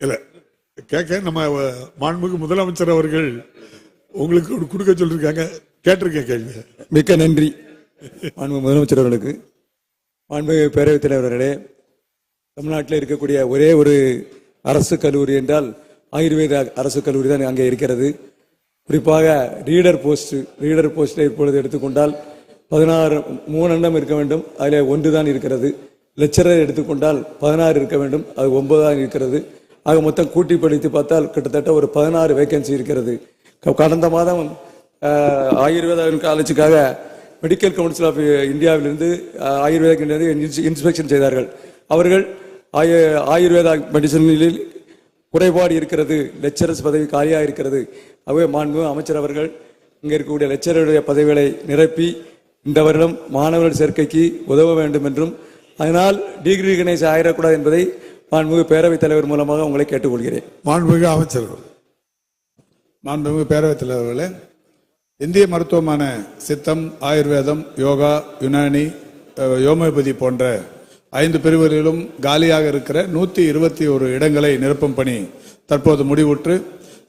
இல்லை கேட்க நம்ம அஹ், மாண்புமிகு முதலமைச்சர் அவர்கள் உங்களுக்கு கொடுக்க சொல்லியிருக்காங்க கேட்டிருக்கேன் கேள்வி மிக்க நன்றி மாண்பு முதலமைச்சர் அவர்களுக்கு. மாண்புமிகு பேரவைத் தலைவர்களே தமிழ்நாட்டில் இருக்கக்கூடிய ஒரே ஒரு அரசு கல்லூரி என்றால் ஆயுர்வேத அரசு கல்லூரி தான் அங்கே இருக்கிறது. குறிப்பாக ரீடர் போஸ்ட் ரீடர் போஸ்ட்டை இப்பொழுது எடுத்துக்கொண்டால் பதினாறு மூணு எண்ணம் இருக்க வேண்டும். அதில் ஒன்று தான் இருக்கிறது. லெக்சரர் எடுத்துக்கொண்டால் பதினாறு இருக்க வேண்டும். அது ஒன்பதாக இருக்கிறது. ஆக மொத்தம் கூட்டி படித்து பார்த்தால் கிட்டத்தட்ட ஒரு பதினாறு வேக்கன்சி இருக்கிறது. கடந்த மாதம் அஹ், ஆயுர்வேத காலேஜுக்காக மெடிக்கல் கவுன்சில் ஆஃப் இந்தியாவிலிருந்து அஹ், ஆயுர்வேத இன்ஸ்பெக்ஷன் செய்தார்கள். அவர்கள் ஆயு- ஆயுர்வேதா மெடிசனில் குறைபாடு இருக்கிறது. லெக்சரர்ஸ் பதவி காலியாக இருக்கிறது. ஆகவே மாண்பு அமைச்சர் அவர்கள் இங்கே இருக்கக்கூடிய லெக்சரருடைய பதவிகளை நிரப்பி இந்த வருடம் மாணவர்கள் சேர்க்கைக்கு உதவ வேண்டும் என்றும் அதனால் டிகிரி கணேஷ் ஆயிடக்கூடாது என்பதை மாண்புமிகு பேரவைத் தலைவர் மூலமாக உங்களை கேட்டுக்கொள்கிறேன். மாண்புமிகு அமைச்சர் மாண்புமிகு பேரவைத் தலைவர்களே இந்திய மருத்துவமான சித்தம் ஆயுர்வேதம் யோகா யுனானி யோமோபதி போன்ற ஐந்து பிரிவுகளிலும் காலியாக இருக்கிற நூற்றி இருபத்தி ஒரு இடங்களை நிரப்பும் பணி தற்போது முடிவுற்று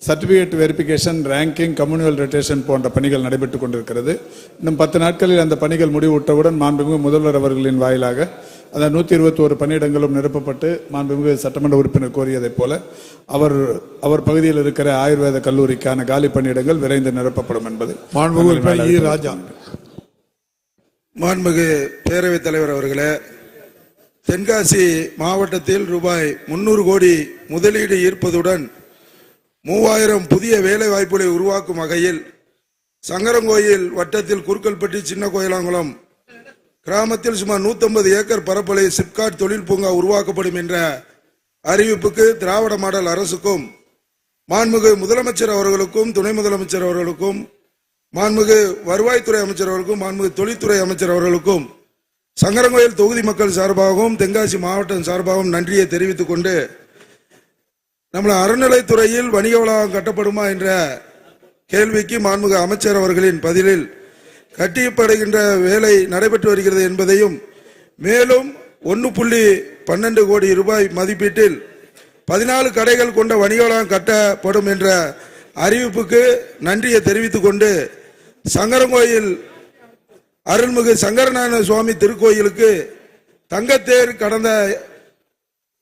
certificate verification ranking communal rotation போன்ற பணிகள் நடைபெற்றுக் கொண்டிருக்கிறது. இன்னும் பத்து நாட்களில் அந்த பணிகள் முடிவுற்றவுடன் மாண்புமிகு முதல்வர் அவர்களின் வாயிலாக அந்த நூத்தி இருபத்தி ஒரு பணியிடங்களும் நிரப்பப்பட்டு மாண்புமிகு சட்டமன்ற உறுப்பினர் கோரியதைப் போல அவர் அவர் பகுதியில் இருக்கிற ஆயுர்வேத கல்லூரிக்கான காலி பணியிடங்கள் விரைந்து நிரப்பப்படும் என்பது மாண்புமிகு ராஜா. மாண்புமிகு பேரவைத் தலைவர் அவர்களே தென்காசி மாவட்டத்தில் ரூபாய் முன்னூறு கோடி முதலீடு ஈர்ப்பதுடன் மூவாயிரம் புதிய வேலை வாய்ப்புகளை உருவாக்கும் வகையில் சங்கரங்கோயில் வட்டத்தில் குறுக்கல்பட்டி சின்ன கோயிலாங்குளம். கிராமத்தில் சுமார் 150 ஏக்கர் பரப்பளை சிப்காட் தொழில் பூங்கா உருவாக்கப்படும் என்ற அறிவிப்புக்கு திராவிட மாடல் அரசுக்கும் மாண்புமிகு முதலமைச்சர் அவர்களுக்கும் துணை முதலமைச்சர் அவர்களுக்கும் மாண்புமிகு வருவாய்த்துறை அமைச்சர் அவர்களுக்கும் மாண்புமிகு தொழில்துறை அமைச்சர் அவர்களுக்கும் சங்கரங்கோயில் தொகுதி மக்கள் சார்பாகவும் தென்காசி மாவட்டம் சார்பாகவும் நன்றியை தெரிவித்துக் கொண்டு நம்மள அறநிலைத்துறையில் வணிக வளாகம் கட்டப்படுமா என்ற கேள்விக்கு மாண்புக அமைச்சர் அவர்களின் பதிலில் கட்டியப்படுகின்ற வேலை நடைபெற்று வருகிறது என்பதையும் மேலும் ஒன்று புள்ளி பன்னெண்டு கோடி ரூபாய் மதிப்பீட்டில் பதினாலு கடைகள் கொண்ட வணிக வளாகம் கட்டப்படும் என்ற அறிவிப்புக்கு நன்றியை தெரிவித்துக் கொண்டு சங்கரங்கோயில் அருள்மிகு சங்கரநாராயண சுவாமி திருக்கோயிலுக்கு தங்கத்தேர் கடந்த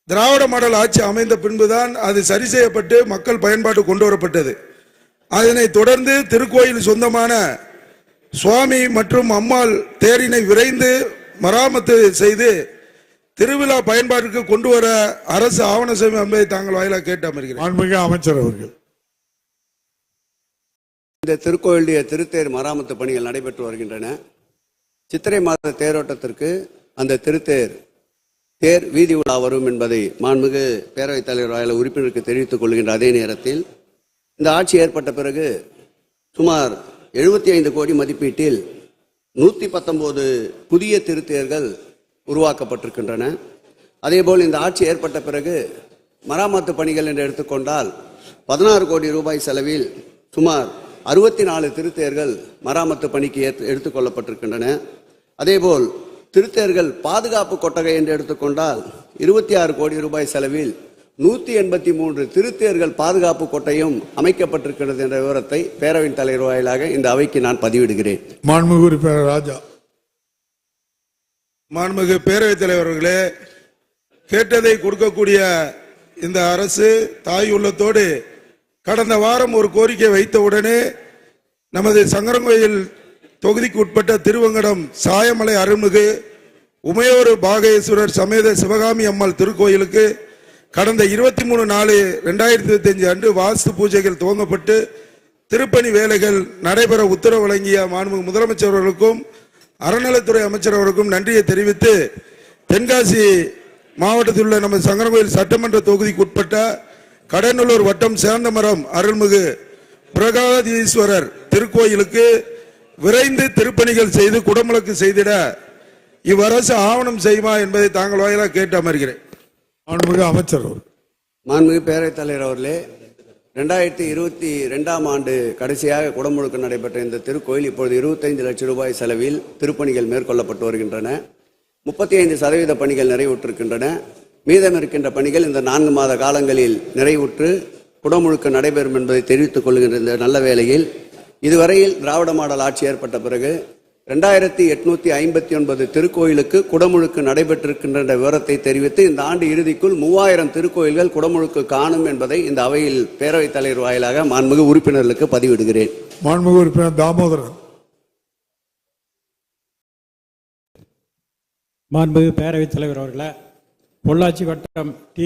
திராவிட மாடல் ஆட்சி அமைந்த பின்புதான் அது சரி செய்யப்பட்டு மக்கள் பயன்பாட்டு கொண்டு வரப்பட்டது. அதனைத் தொடர்ந்து திருக்கோயில் சொந்தமான சுவாமி மற்றும் அம்மாள் தேரினை விரைந்து மராமத்து செய்து திருவிழா பயன்பாட்டிற்கு கொண்டு வர அரசு ஆவண செய்யும் என்பதை தாங்கள் வாயிலாக கேட்டு அமர்கிறேன். அமைச்சர் அவர்கள். இந்த திருக்கோயிலுடைய திருத்தேர் மராமத்து பணிகள் நடைபெற்று வருகின்றன. சித்திரை மாத தேரோட்டத்திற்கு அந்த திருத்தேர் தேர் வீதி உலா வரும் என்பதை மாண்புமிகு பேரவைத் தலைவர் வாயில உறுப்பினருக்கு தெரிவித்துக் கொள்கின்ற அதே நேரத்தில் இந்த ஆட்சி ஏற்பட்ட பிறகு சுமார் எழுபத்தி ஐந்து கோடி மதிப்பீட்டில் நூற்றி பத்தொம்போது புதிய திருத்தேர்கள் உருவாக்கப்பட்டிருக்கின்றன. அதேபோல் இந்த ஆட்சி ஏற்பட்ட பிறகு மராமத்து பணிகள் என்று எடுத்துக்கொண்டால் பதினாறு கோடி ரூபாய் செலவில் சுமார் அறுபத்தி நாலு திருத்தேர்கள் மராமத்து பணிக்கு ஏற்று எடுத்துக்கொள்ளப்பட்டிருக்கின்றன அதேபோல் திருத்தேர்கள் பாதுகாப்பு கொட்டகை என்று எடுத்துக்கொண்டால் இருபத்தி ஆறு கோடி ரூபாய் செலவில் நூற்றி எண்பத்தி மூன்று திருத்தேர்கள் பாதுகாப்பு கொட்டையும் அமைக்கப்பட்டிருக்கிறது என்ற விவரத்தை பேரவையின் தலைவர் வாயிலாக இந்த அவைக்கு நான் பதிவிடுகிறேன். மாண்புமிகு உறுப்பினர் ராஜா. மாண்புமிகு பேரவைத் தலைவர்களே கேட்டதை கொடுக்கக்கூடிய இந்த அரசு தாய் உள்ளத்தோடு கடந்த வாரம் ஒரு கோரிக்கை வைத்தவுடனே நமது சங்கரங்கோயில் தொகுதிக்கு உட்பட்ட திருவங்கடம் சாயமலை அருள்மிகு உமையோரு பாகேஸ்வரர் சமேத சிவகாமி அம்மாள் திருக்கோயிலுக்கு கடந்த இருபத்தி மூணு நாலு ரெண்டாயிரத்தி இருபத்தஞ்சு அன்று வாஸ்து பூஜைகள் துவங்கப்பட்டு திருப்பணி வேலைகள் நடைபெற உத்தரவு வழங்கிய மாண்புமிகு முதலமைச்சர் அவர்களுக்கும் அறநிலைத்துறை அமைச்சர் நன்றியை தெரிவித்து தென்காசி மாவட்டத்தில் உள்ள நமது சங்கரங்கோயில் சட்டமன்ற தொகுதிக்கு உட்பட்ட கடனூர் வட்டம் சேந்தமரம் அருள்மிகு பிரகாதீஸ்வரர் திருக்கோயிலுக்கு விரைந்து திருப்பணிகள் செய்து குடமுழக்கு செய்திட இவ்வரசு ஆவணம் செய்யுமா என்பதை தாங்கள் வாயிலாக கேட்டு அமர்கிறேன். மாண்புமிகு அமைச்சர் அவர்கள். மாண்புமிகு பேரவைத் தலைவர் அவர்களே ரெண்டாயிரத்தி இருபத்தி ரெண்டாம் ஆண்டு கடைசியாக குடமுழுக்கு நடைபெற்ற இந்த திருக்கோயில் இப்பொழுது இருபத்தைந்து லட்சம் ரூபாய் செலவில் திருப்பணிகள் மேற்கொள்ளப்பட்டு வருகின்றன. முப்பத்தி ஐந்து சதவீத பணிகள் நிறைவுற்றிருக்கின்றன. மீதம் இருக்கின்ற பணிகள் இந்த நான்கு மாத காலங்களில் நிறைவுற்று குடமுழுக்கு நடைபெறும் என்பதை தெரிவித்துக் கொள்கின்ற இந்த நல்ல வேளையில் இதுவரையில் திராவிட மாடல் ஆட்சி ஏற்பட்ட பிறகு ரெண்டாயிரத்தி எட்நூத்தி ஐம்பத்தி ஒன்பது திருக்கோயிலுக்கு குடமுழுக்கு நடைபெற்றிருக்கின்ற விவரத்தை தெரிவித்து இந்த ஆண்டு இறுதிக்குள் மூவாயிரம் திருக்கோயில்கள் குடமுழுக்கு காணும் என்பதை இந்த அவையில் பேரவைத் தலைவர் வாயிலாக மாண்புமிகு உறுப்பினர்களுக்கு பதிவிடுகிறேன். மாண்புமிகு உறுப்பினர் தாமோதரன். மாண்புமிகு பேரவைத் தலைவர் அவர்களே பொள்ளாச்சி வட்டம் டி